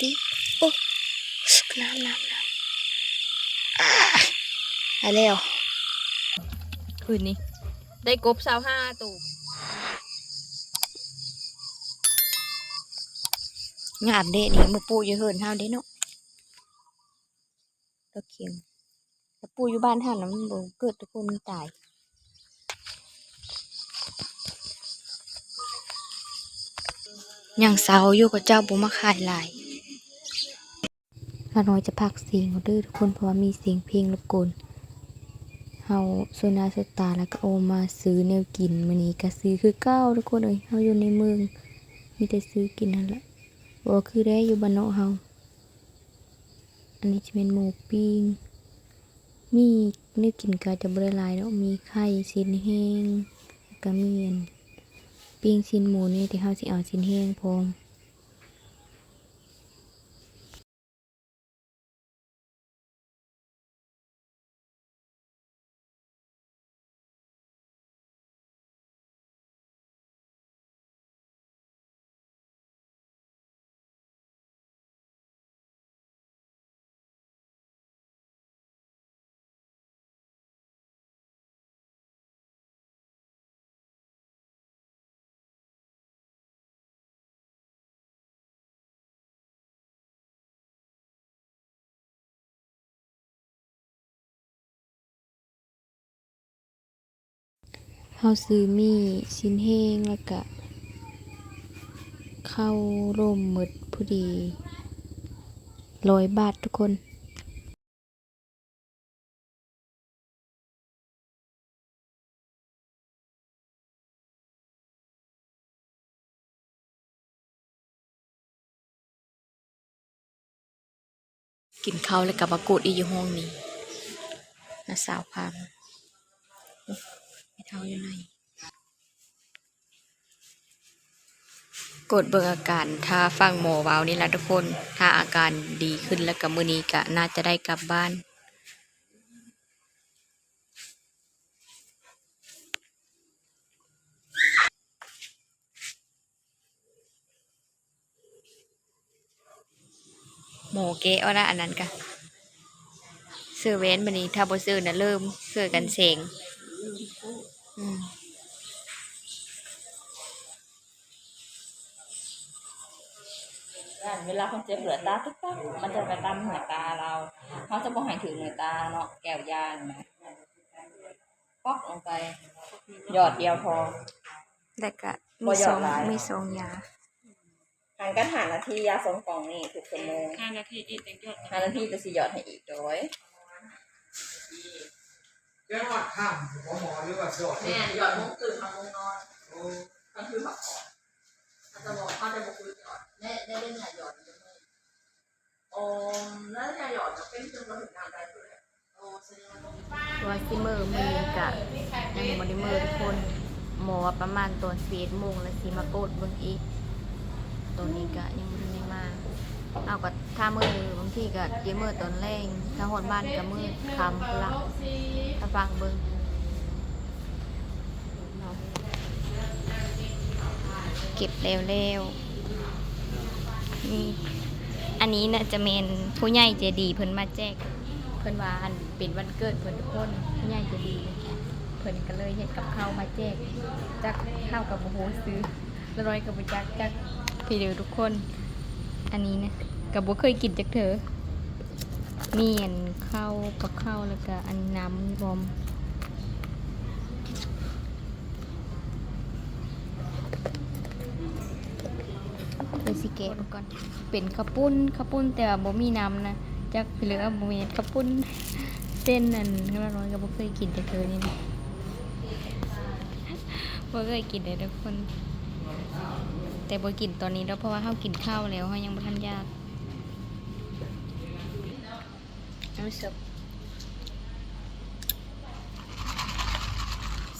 ตีอย่าตีโอ้น้ำน้ำน้ำอ่าไปแล้วคืนนี้ ได้กบสาวห้าตูบงามเด้นี่มาปูอยู่เฮินเฮาเด้เนาะตะเคียงแต่ปูอยู่บ้านเฮานะมันบ่เกิดทุกคนมันตายยังเศร้าอยู่กับเจ้าบ่มาขายหลาย เราน้อยจะพักเสียงเอาเด้อทุกคนเพราะว่ามีเสียงเพลงรบกวนเฮาสวยหนาสตาแล้วก็โอมาซื้อแนวกินมื้อนี้ก็ซื้อคือเก้าทุกคนเอ้ยเฮาอยู่ในเมืองมีแต่ซื้อกินนั่นแหละบ่คือได้อยู่บ้านนอกเฮาอันนี้จะเป็นหมูปิ้งมีนวกินก็จะบ่ได้หลายเนาะมีไข่ชิ้นแห้งแล้วก็มีอันปิ้งชิ้นหมูนี่ที่เขาสิเอาชิ้นแห้งพร้อม เขาซื้อมีชิ้นแห้งแล้วก็เข้าร่มหมดพอดีร้อยบาททุกคนกินข้าวแล้วกับมากดอีอยู่ห้องนี้นะสาวพาม ไม่เท่าอยู่ไหนกดเบิ่งอาการถ้าฟังหมอว้านี่แหละทุกคน ถ้าอาการดีขึ้นแล้วกับมือนี้ก็น่าจะได้กลับบ้าน หมอเกะเอาละอันนั้นกะซื้อเว้นบันนี้ถ้าบ่ซื้อนะเริ่มซื้อกันเสง อืมเวลาคนเจ็บเหลือตาตุ๊กตักมันจะไปตามเหนือตาเรา เขาจะบอกให้ถึงเหนือตาเนาะแก้วยาเนยป๊อกลงไป หยอดเดียวพอแล้วก็บ่มีหยสออดงหลายมีสองยาห่างกันหานาทียาสองกล่องนี่ถูกชั่วโมงห้านาทีอีกแต่ยอดหานาทีจะสิหยอดให้อีกโดย เรื่องว่าข้ามหมอหมอหรือว่าสอดเนี่ยหยอดมุงตื่นทำมุงนอนกลางคืนพักผ่อนเขาจะบอกเขาจะบอกคุยหยอดได้ได้เล่นยาหยอดอยู่ไหมโอ้แล้วยาหยอดจะเป็นจนเราถึงงานได้เลยโอ้แสดงว่าว่าซิเมอร์มือกะยังบ่ได้มือทุกคนหมอประมาณตอน11โมงแล้วสิมาโกดเบิ่งอีกตอนนี้กะยังบ่ได้มาเอาก็ ถ้ามือบางทีก็เดี๋ยวมือตอนแรงถ้าฮอดบ้านก็มือคำพุ่นละถ้าฟังเบิ่งเก็บแล้วแล้วนี่อันนี้น่ะจะเป็นผู้ใหญ่ใจดีเพิ่นมาแจก เพิ่นว่าอันเป็นวันเกิดเพิ่นทุกคนผู้ใหญ่ใจดีเพิ่นก็เลยเฮ็ดกับข้าวมาแจกจักข้าวกับโมโหซื้อร้อยกับบ่จักจักพี่เดียวทุกคน อันนี้นะ กับบ่เคยกินจักเถอเมีอันข้าวกับข้าวแล้วก็อันน้ำบอมเดี๋ยวสิแกะก่อน เป็นข้าวปุ้นข้าวปุ้นแต่ว่าบ่มีน้ำนะจักเหลือบ่มีข้าวปุ้นเส้นนั่นละร้อยก็บ่เคยกินจักเถอนี่นะบ่เคยกินเลยทุกคน แต่บ่กินตอนนี้แล้วเพราะว่าเฮากินข้าวแล้วเฮายังบ่ทันยาก น้ำซุป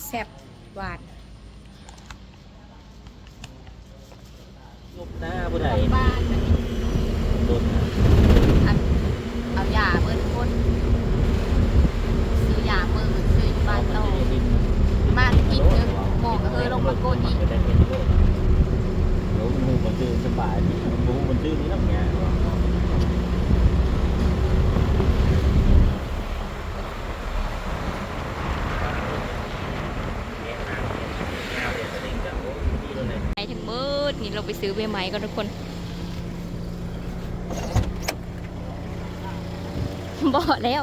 แซ่บหวานลูกหน้าผู้ใดบ้านต้นอันเอายาเบิ้ลคนซื้อยาเบิ้ลซื้ออยู่บ้านโตมากินเถอะหมอกเออลงมาโกนอีกแล้วมันมือนจืดสบายมันมือมันจืดนี่น้องไง่ ซื้อใบไม้กันทุกคนบอกแล้ว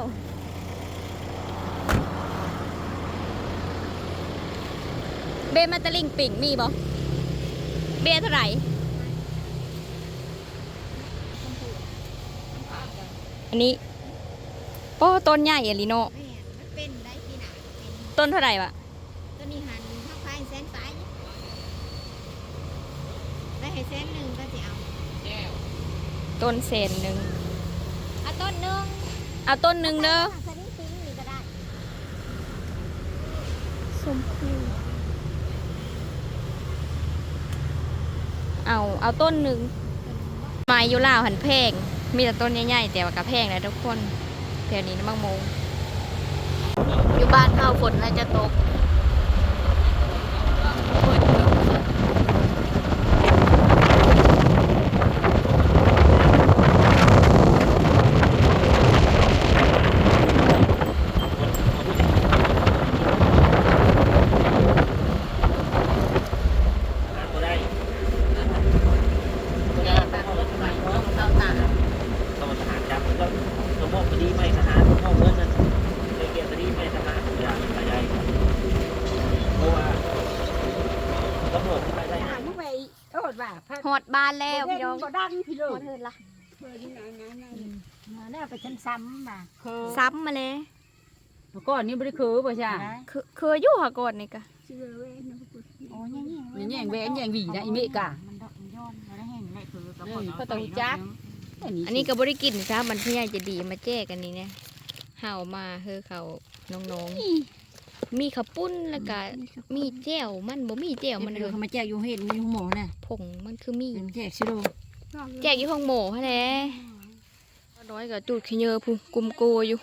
เบมาตะลิงปิ่งมีบ่เบเท่าไหร่อันนี้โอ้ต้นใหญ่อะลิโนแม่มันเป็นได้ที่ไหนเป็นต้นเท่าไหร่วะ ตัวนี้หันเข้าไปแสนไปได้ ให้แสนหนึ่งก็จะเอาต้นเศนหนึ่งเอาต้นหนึ่งเอาต้นหนึ่งเด้อสลิงปิ้งนี่ก็ได้ชมพูเอาเอาต้นหนึ่งไม้อยู่ลาวหันแพงมีแต่ต้นใหญ่ๆแต่ว่ากระแพงนะทุกคนแถวนี้นะมังโมงอยู่บ้านเฮาฝนน่าจะตก หาบ่ได้ เอาตา ต้องทหารจับก็ต้องมอบคดีไม่ทหารต้องมอบเงินนั่นในเกียรติคดีไม่ทหารอย่าขยายเพราะว่าตำรวจไม่ได้ ถามไปโทษว่าพระ หอดบ้านแล้วพี่น้อง ก็ดังพี่เลหอยดเถินละเพิ่นไหนไหนไหนมาแน่ไปชั้นซ้ำมาเคยซ้ำมาเลยก่อนนี้บ่ได้คือบ่ใช่คือเคยอยู่หาก่อนนี่กะโอ้ยแย่งแหวนแย่งหวีนะอีเมกะก็ต้องจักอันนี้ก็บริกินซะมันพี่ใหญ่จะดีมาแจ้กันนี่เนี่ยเห่ามาเฮอเขาน้องๆ มีข้าวปุ้นแล้วก็มีแจ่วมันบ่มีแจ่วมัมันนเลเลยยเขามาแจกอยู่เห็นมีหมอน่ะผงมันคือมีเป็นแจกชิโร่ แจกอยู่ห้องหมูฮะแหละน้อยกับจูดขี้เยอะพูกุมโกอยู่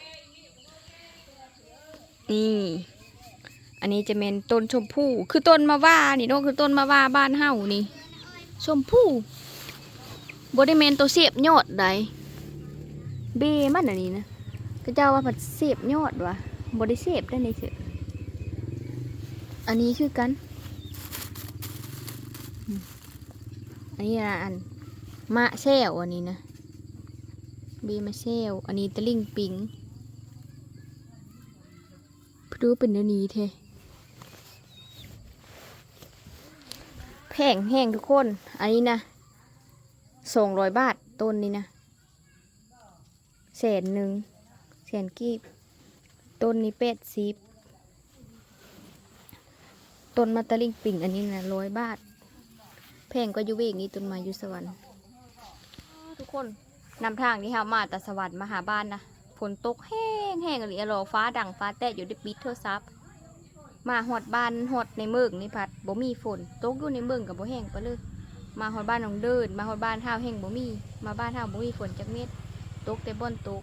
นี่ อันนี้จะเป็นต้นชมพู่ คือต้นมะว่านี่เนาะคือต้นมะว่าบ้านเฮานี่ ชมพู่บไดเมนตัวเสียบยอดใดเบมันอันนี้นะก็เจ้าว่าผัดเสียบยอดวะบได้เสียบได้ในเสืออันนี้คือกัน อันนี้นะอัน มะแซวอันนี้นะเบมะแซวอันนี้ตะลิงปิงดูเป็นเนื้อนี้เทแพงแห้งทุกคน อันนี้นะสองร้อยบาทต้นนี้นะแสนหนึ่งแสนกีบต้นนี้เป็ดสิบต้นมะตะลิงปิงอันนี้นะร้อยบาท แพงก็อยู่เวกนี้ต้นไม้อยู่สวรรค์ คนนำทางที่เฮามาแต่สวรรค์มาหาบ้านนะฝนตกแห้งแห้งอะไรอะรอฟ้าดังฟ้าแตะอยู่ได้ปิดโทรศัพท์มาหอดบ้านหอดในเมืองนี่พัดบ่มีฝนตกอยู่ในเมืองกับบ่แห้งไปเลยมาหอดบ้านหนองเดิน มาหอดบ้านเฮาแห้งบ่มี มาบ้านเฮาบ่มีฝนจักเม็ดตกแต่บ่นตก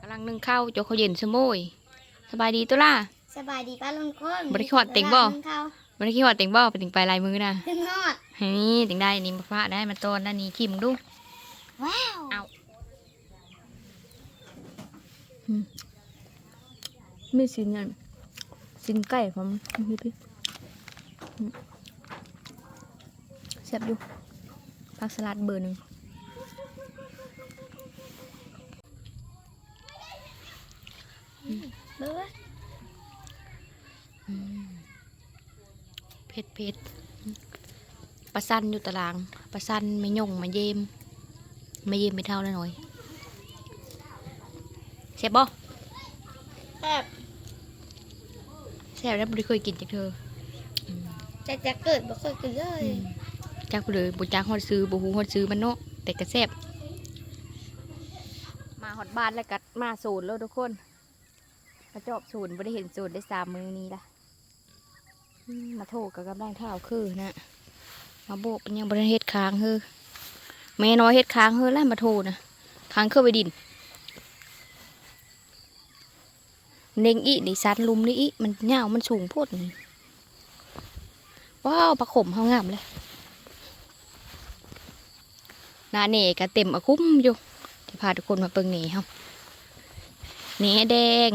กำลังนึ่งข้าวโจกเขาวเย็นสมอยสบายดีตัวล่ะสบายดีป้าลุงคนบ่ได้ขอดเต็งบ่ เขาวันนี้คิดว่าเต็งบ่ไปถึงปลายลายมือนะถึงนอดนี่ถึงได้นี่มาพระได้มาต้นด้านนี้คิมดู ว้าวเอามีสินเงินสินไก่ผมพี่พี่อืมแซ่บอยู่ผักสลัดเบอร์หนึ่งเบอร์ เผ็ดเผ็ดปลาสั้นอยู่ตารางปลาสั้นไม่ย่งมาเยมไม่เยมไม่เท่าแล้วหน่อยแซ่บบ่แบบแซ่บแล้วบ่ได้เคยกินจากเธอจะจะเกิดบ่เคยกินเลยจักเลยบุจักฮอดซื้อบุฮูฮอดซื้อมันเนาะแต่ก็แซ่บมาฮอดบ้านแล้วก็มาศูนย์แล้วทุกคนมาจอบศูนย์บ่ได้เห็นศูนย์ได้สามมือนี้ละอื มาโทษกับกำลังเท้าคือนะมาโบกเป็นยังบ่ได้เฮ็ดค้างเฮ้อแม่น้อยเฮ็ดค้างเฮ้อแล้วมาโทษนะค้างเครื่อไปดินเน่งอีนี่ซันลุมนี่อีมันยามันสูงพดนี่ว้าวปลาขมเฮางามเลยนาเน่ก็เต็มอคุ้มอยู่ที่พาทุกคนมาเปิงเน่เฮาเน่แดง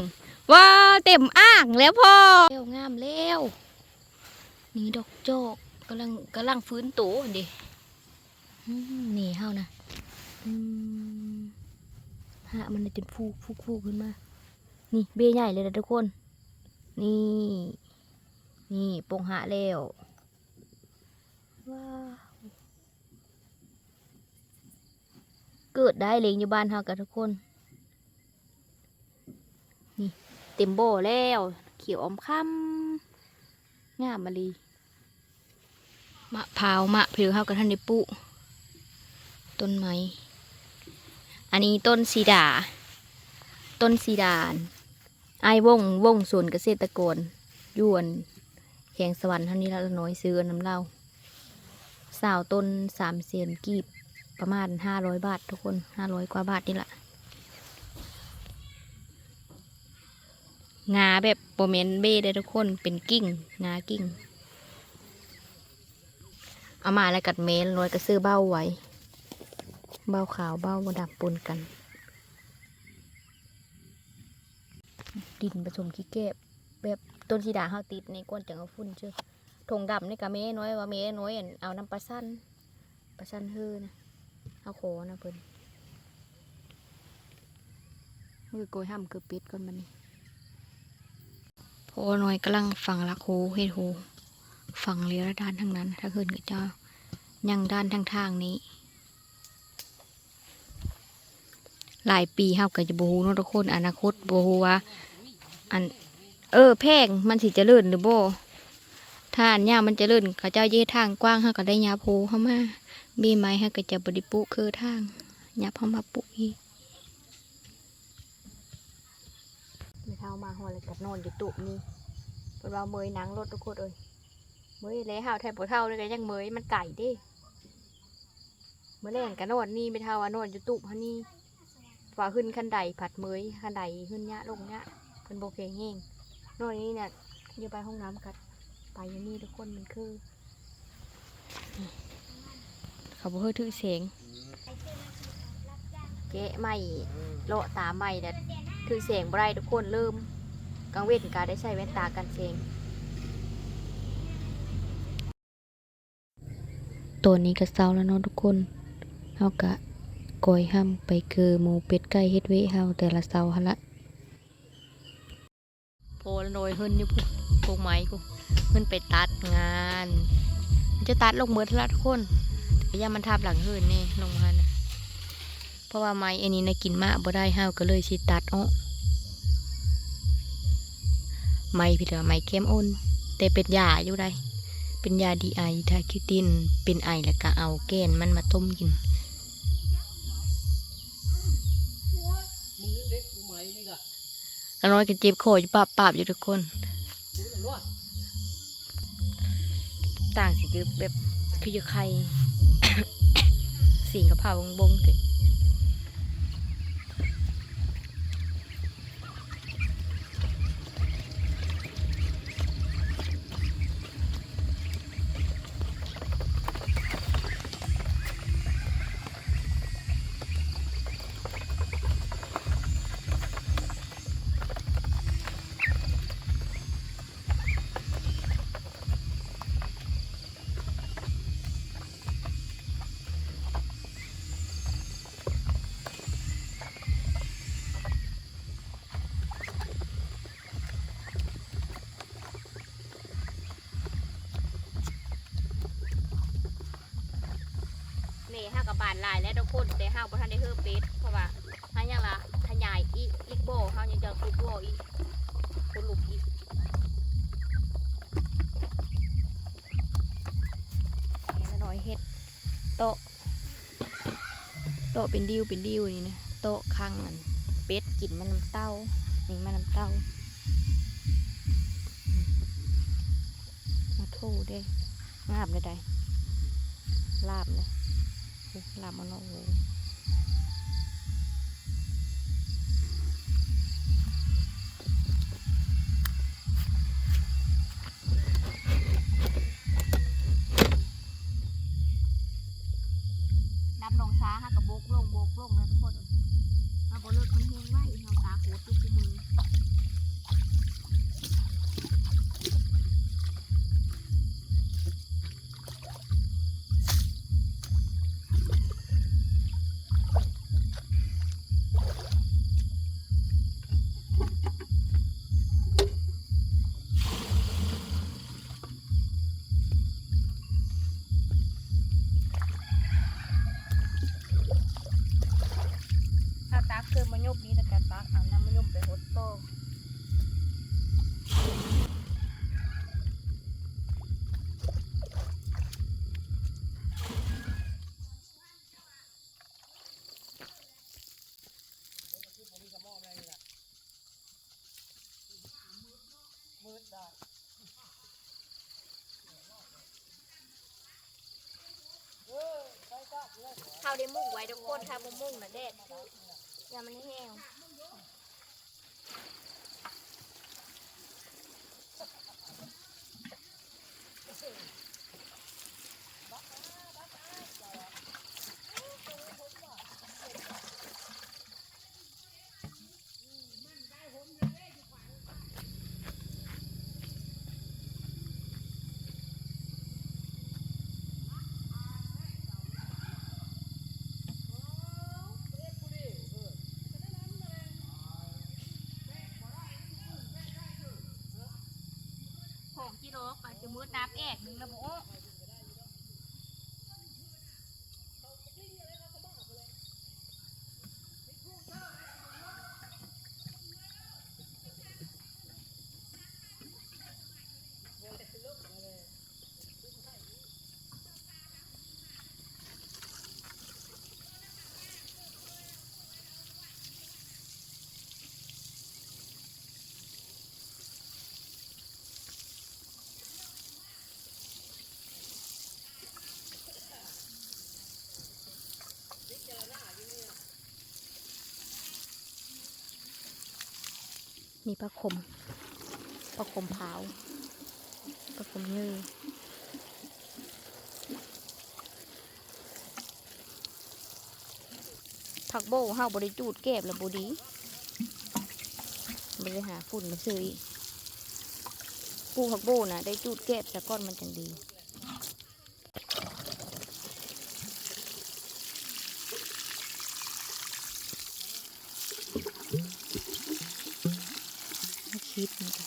ว้าวเต็มอ่างแล้วพ่อเร็วงามแล้ว นี่ดอกโจกกำลังกำลังฟื้นตัวดิอืมนี่เฮานะอืมหามันเลยจนฟูฟูฟูขึ้นมา นี่เบี้ยใหญ่เลยนะทุกคน นี่ นี่ปงหาแล้วว้าวเกิดได้เลยอยู่บ้านเฮากับทุกคน นี่เต็มโบแล้ว เขียวอมค่ำงามมาลี มะพร้าวมะผิวเฮากับท่านได้ปุต้นไม้ อันนี้ต้นสีดา ต้นสีดานไอ้วงวงส่วนเกษตรกรยวนแขงสวรรค์ท่านนี้ละน้อยซื้อน้ำเหล้าสาวต้นสามเสียนกีบประมาณห้าร้อยบาททุกคนห้าร้อยกว่าบาทนี่แหละงาแบบโปเมนเบ้ได้ทุกคนเป็นกิ่งงากิ่ง เอามาแล้วกัดเมนลอยกระซื้อเบ้าไว้ เบ้าขาวเบ้าดำปนกัน ดินผสมขี้เก็บแบบต้นสีดาเฮาติดในก้นจังเอาฝุ่นเชื่อถงดำนี่กะเมน้อยว่าเมน้อยอั่นเอาน้ำปลาสั้นปลาสั้นเฮือนะเอาโคนะเพิ่นมือโกยห้ำเกือปิดก่อนมันนี่พอน้อยกำลังฝังลักโหเฮ็ดโห ฝังเลียด้านทั้งนั้น ถ้าคืนก็จะยังด้านทางทางนี้ หลายปีเฮาก็จะบ่ฮู้เนาะทุกคนอนาคตบ่ฮู้ว่าอันเออแพงมันสิจะเจริญหรือโบ่ถ้าอันยามมันเจริญเขาเจ้าเย่ทางกว้างเฮาก็ได้ยาโพเข้ามามีไม้เฮาก็จะบ่ได้ปลูกคือทางยับเข้ามาปลูกอีกไม่เท่ามาฮอดแล้วก็นอนอยู่ตุนี่เพิ่นว่าเมยนังรถทุกคนเอ้ย เมยแล้วเฮาแทบบ่เท่าเลยก็ยังเมยมันไก่ด้เมื่อแรงก็นอนนี่ไม่เท่าว่านอนอยู่ตุเฮานี่ว่าขึ้นขั้นใดผัดเมยขั้นใดขึ้นเนี้ยลงเนี้ยเป็นโบเคงเองโน่นนี่เนี่ยอยู่ไปห้องน้ำกันไปย่างนี้ทุกคนมันคือเขาบอกเฮ้ยถือเสียงเจ๊ไม่โละตาไม่แต่ถือเสียงไรทุกคนเริ่มกังเวทกาได้ใช้แว่นตากันเสียง ตัวนี้ก็เศร้าแล้วเนาะทุกคนเฮากะกอยห้ำไปคือหมูเป็ดไก่เฮ็ดเวเฮาแต่ละเสาหั่นละโพลโนยขึ้นอยู่พุ่นพวกไม้กูขึ้นไปตัดงานจะตัดลงมือทละทุกคนแต่ย่ามันทับหลังหืนนี่ลงมานะเพราะว่าไม้อันนี้นะกินมากบ่ได้ห้าวก็เลยสิตัดอ้อไม้พี่เถอะไม้เข้มอ้นแต่เป็นยาอยู่ได้ เป็นยาดีไอทาคิวติน เป็นไอแล้วก็เอาแกนมันมาต้มกินมึงเด็กกูไหมนี่กะแล้วน้อยก็เจ็บคออยู่ปาบปาบอยู่ทุกคน ต่างสิคือแบบคืออยู่ไข่สีกระเพราบงบงสิ บานลายและทุกคนแต่ห้าวบ่ทันได้เพิ่มเป็ดเพราะว่าห้ายังละขยายอีกอีกโบห้าวยังจะขุดโบอีกขุดหลุมอีกนี่ละน้อยเฮ็ดโตโตเป็นดิวเป็นดิวนี่นะโต๊ะข้างอันเป็ดกินมันน้ำเต้านี่มันน้ำเต้ามาโทษเด้งาบเลยได้ลาบเลย ลาบมันโอ้โหดับนองซ้าฮะกับโบกลงโบกลงนะทุกคนเอาบอเลิกมันเฮงไว้เอาตาโคตรทุกมือ ตักเอาน้ำมะยมไปหดโตเขาได้มุ่งไว้ทุกคนถ้าบ่มุ่งนะแดดอย่ามันแห้ง กิโลก็จะมืดน้ำแอกหนึ่งนะบ่ นี่ปลาคมปลาคมเผาปลาคมยือผักโบเฮาบริจูดแก็บแล้วบดีบริหาฝุ่นมาซื้ออีกปูผักโบนะได้จูดแก็บแต่ก้อนมันจังดี มาคิดมันจ้ะ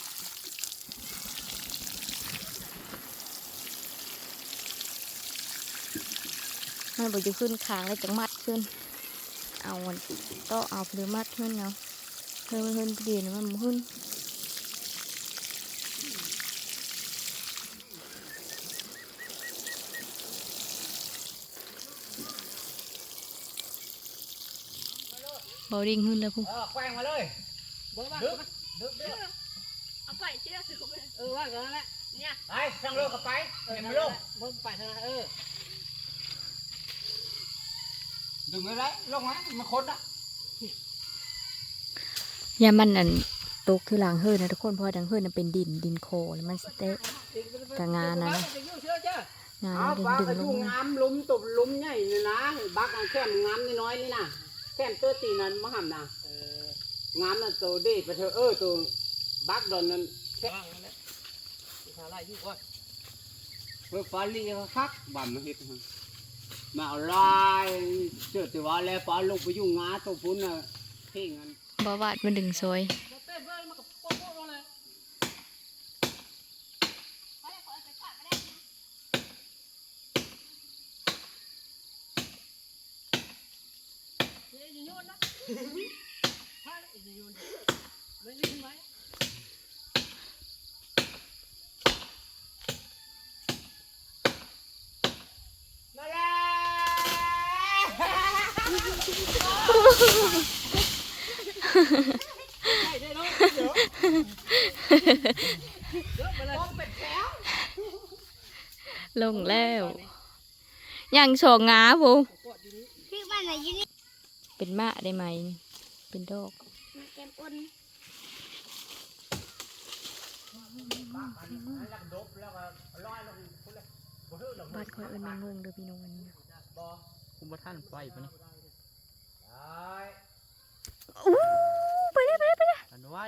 มันบอกจะขึ้นคางแล้วจะมัดขึ้น เอาวันต่อเอาหรือมัดขึ้นเอาเพิ่มขึ้นเปลี่ยนมันบ่ขึ้นบอดิ้งขึ้นแล้วพุ่งเออแกว่งมาเลยดึกดึกดึกเอาไปเชื่อถือไปเออว่ากันแล้วแหละเนี่ยไปสั่งโลกกับไปเห็นมาโลกมึงไปทางนั้นเออ ดึงอะไรลงไหมมาคนอะยามันอันตกคือหลังเฮิรนะทุกคนเพราะว่าดังเฮิรน่ะเป็นดินดินโคแล้วมันสเตะกะงานนะนะงานเอาดึงปลาดึงกระลยุงงมางามลุมตบลุมใหญ่นี่นะบักอันแค่มงามน้อยๆนี่นะแค่มตัวตีนั้นมหัมนะงามนั่นตัวเด็ไปเถอะเออตัวบักดอนนั้นแค่ว่างนั่นแหละสาลายอยู่ก่อนเพื่อฟ้าลีเขาคักบั่มมาเฮ็ดให้ มาเอาลายเชื่อแต่ว่าแล้วฟ้าลงไปยุ่งงาตัวพุ่นน่ะเพ่งอันบาวาดมันดึงซอยมา ลงแล้วยังสองงาบูเป็นมะได้ไหม เป็นดอกบ้านคอยเอิญแมงงงเด้อพี่น้องอันนี้นะคุมบ่ท่านไปปะนี่ อู้ไปเลยไปเลยไปเลยอันไว้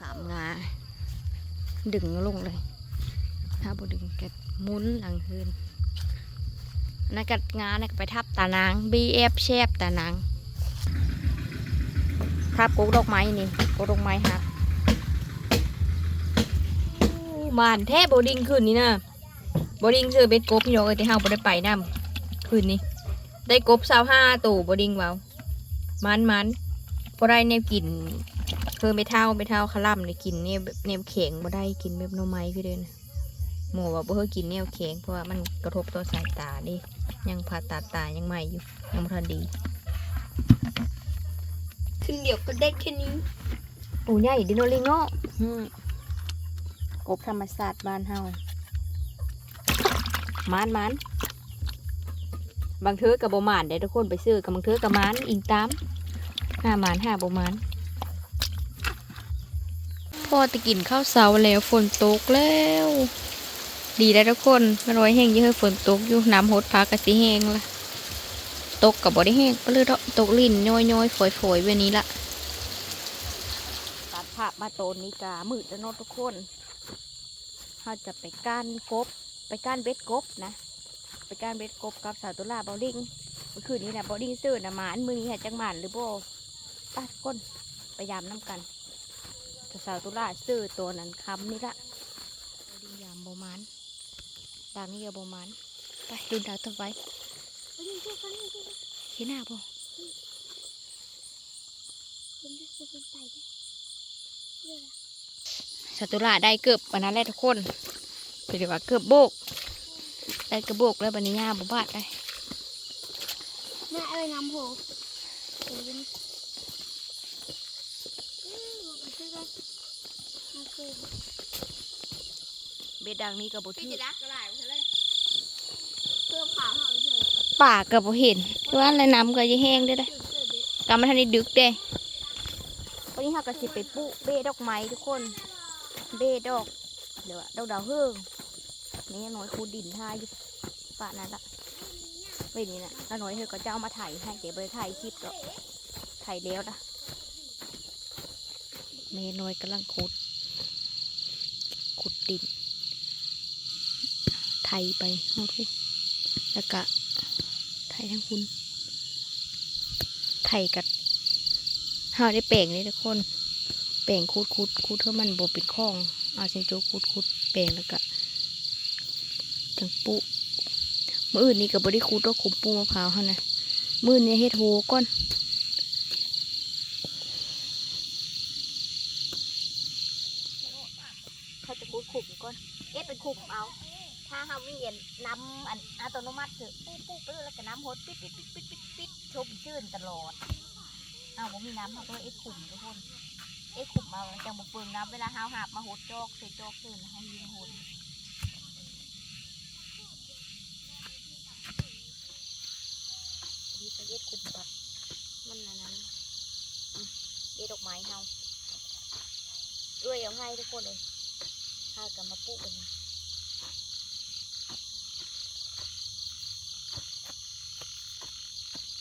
สามงา ดึงลงเลย ถ้าบ่ดึงแกหมุนหลังคืนอันนันกัดงาเนี่ยก็ไปทับตานาง BF แชบตานางทับกกดอกไม้นี่กกดอกไม้หักมานแท้โบดิ้งคืนนี้นะโบดิ้งซื้อเบ็ดกบพี่น้องเอ้ยที่เฮาบ่ได้ไปนํคืนนี้ ได้กบสาวห้าตู่โบดิ้งเว้า มันมันพอได้แนวกินคือไม่เท่าไม่เท่าคาร่ำเลยกินเนี่ยแบบแนวแข็งบ่ได้กินแบบหน่อไม้พี่เดินหมูว่าบ่เคยกินแนวแข็งเพราะว่ามันกระทบต่อสายตาดิยังผ่าตัดตายังใหม่อยู่ยังบ่ทันดีขึ้นเดี๋ยวก็ได้แค่นี้โอ้ใหญ่ดิโนลิงเนาะอืมกบธรรมศาสตร์บ้านเฮามานมาน บางเทือกับบมานได้ทุกคนไปซื้อกับบางเทือกับมานอิงตามห้ามานห้าบมานพอจะกินข้าวเสาแล้วฝนตกแล้ว ดีแล้ทุกคนไม่ร้อยแห้งเยอะฝนตกอยู่น้ำหดพากะสิแห้งละตกกับบอได้แห้งก็เลยตกลิ่นย้อยย้อยฝอยฝอยๆแบบนี้ละตัดผักมาโตนนี้กามืดแล้วนาะทุกคนเราจะไปก้านกบไปก้านเบ็ดกบนะ ไปกานเบ็ดกบกับสาวตุลาบอลดิงเมื่อคืนนี้นะบอลดิงซื้อนะหมานมือนี้จังหมันหรือโบป้าก้นไปยามน้ำกันแต่สาวตุลาซื้อตัวนั้นคำนี่ละดิยามโบมานดางนี่ก็โบมานไปดูดาวต่อไปเห็นหน้าบ่สาวตุลาได้เกือบวันนั้นแหละทุกคนไปดีว่าเกือบโบก ได้กระโบกแล้วบันนี้ย่าบ่บาดได้แม่เอ้ยน้ำโหเดี๋ยวนี้อืมบอกไปซื้อกันมาซื้อเบ็ดดังนี้ก็บ่พี่ถือจะรักก็ได้ใช่ไหมเพื่อผ่าห่างเฉยป่าก็บ่เห็นว่าอะไรน้ำก็จะแห้งได้อเด้อจุดเกิดเด็กกำมันทันได้ดึกเด้วันนี้เราก็สิไปปลูกเบ้ดอกไม้ทุกคน เบ้ดอกเดี๋ยวอะดอกดาวเฮิงนี่น้อยคูดดินท่าอยู่ ป่านั่นละเว้ยนี่นะแล้วหน้อยเธอก็จะเอามาถ่ายให้เดี๋ยวไปถ่ายคลิปก็ถ่ายแล้วนะเมน้อยกำลังขุด ขุดดิน ไทยไปโอ้ทุกแล้วก็ไทยทั้งคุณ ไทยกับเฮาได้แปลงนี่ทุกคน แปลงคูดคูดคูดเท่ามันบเป็นข้อง เอาเซนโจคูดคูดแปลงแล้วก็จังปุ มื่ออื่นนี่ก็บ่ได้คูดว่าขุมปูมะพร้าวเฮานะมื่อนี้เฮ็ดโหก่อนเขาจะคูดขุมก่อนเอ๊ะเป็นขุมเอา ถ้าเฮามีเย็นน้ำอันอัตโนมัติคือปุ๊บปุ๊บปุ๊บแล้วก็น้ำหดปิดปิดปิดปิดปิดปิดชมชื่นตลอดเอาผมมีน้ำเขาก็เอ็ดขุมทุกคนเอ็ดขุมมาจังบกเปลืองน้ำเวลาเฮาหาบมาหดจอกใส่จอกชื่นให้ยิงหดดีไปเอ็ดกุบกับมันอันนั้นเอ็ดดอกไม้เฮาด้วยเอาให้ทุกคนเลยถ้ากับมาปุ๊กกัน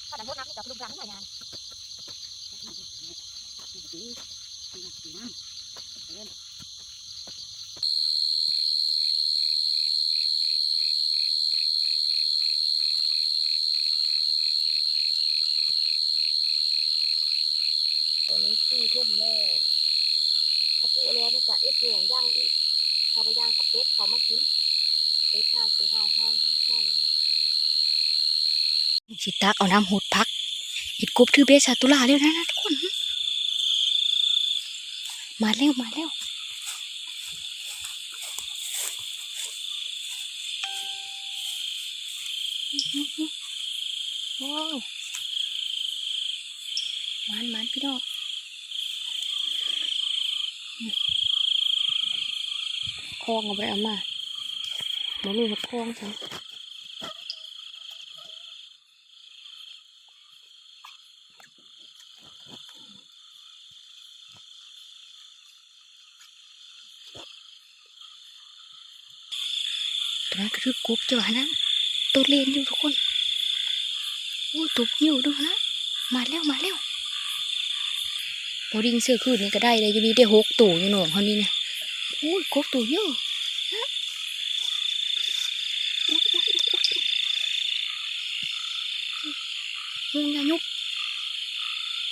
ก็ดังพวกน้ำนี่กับลุงรังหน่อยงานตอนนี้สี่ทุ่มแล้วเขาปูแล้วนี่กะเอ็ดเหลืองย่างอีกเขาไปย่างกับเป็ดเขามากินเป็ดห้าสี่ห้าห้าห้าสิ ตักเอาน้ำหดพักเห็ดกบถือเบสาตุลาแล้วนะนะทุกคน มาแล้วมาแล้วโอ้มันมันพี่น้องคลองเอาไปเอามาบ่มีหักคลองฉัน ตัวนั้นก็ คือกบจ้ะนะตัวเลนอยู่ทุกคนโอ้ตัวอยู่ด้วยนะมาแล้วมาแล้วบดิ่งเสื้อคืนนี่ก็ได้เลยอยู่นี่ได้หกตัวอยู่หนองเขานี่นะโอ้ยครบตัวเยอะฮะงูยายุก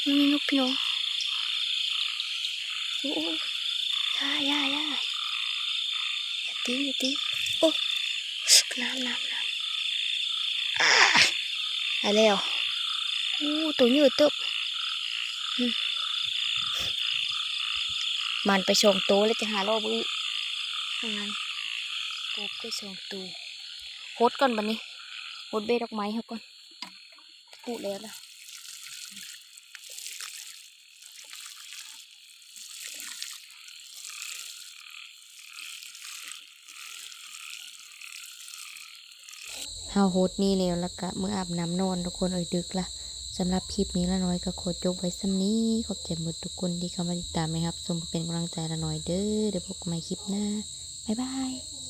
งูยายุกพี่น้องโอ้ยย่าย่าย่าอย่าตีอย่าตีโอ้ น้ำน้ำน้ำอะไรอะโอ้ตัวเยอะเติบมันไปชงตัวแล้วจะหารอบอีกทางนั้นกบไปชงตัวโคดก่อนบันนี้โคดเบ็ดดอกไม้เขาก่อนพูดแล้วนะ เฮาโฮดนี่แล้วแล้วก็เมื่ออาบน้ำนอนทุกคนเอ่ยดึกละสำหรับคลิปนี้ละน้อยก็ขอจบไว้ซ้ำนี้ขอบใจหมดทุกคนที่เข้ามาติดตามนะครับสมเป็นกำลังใจละน้อยเด้อเดี๋ยวพบกันใหม่คลิปหน้าบ๊ายบาย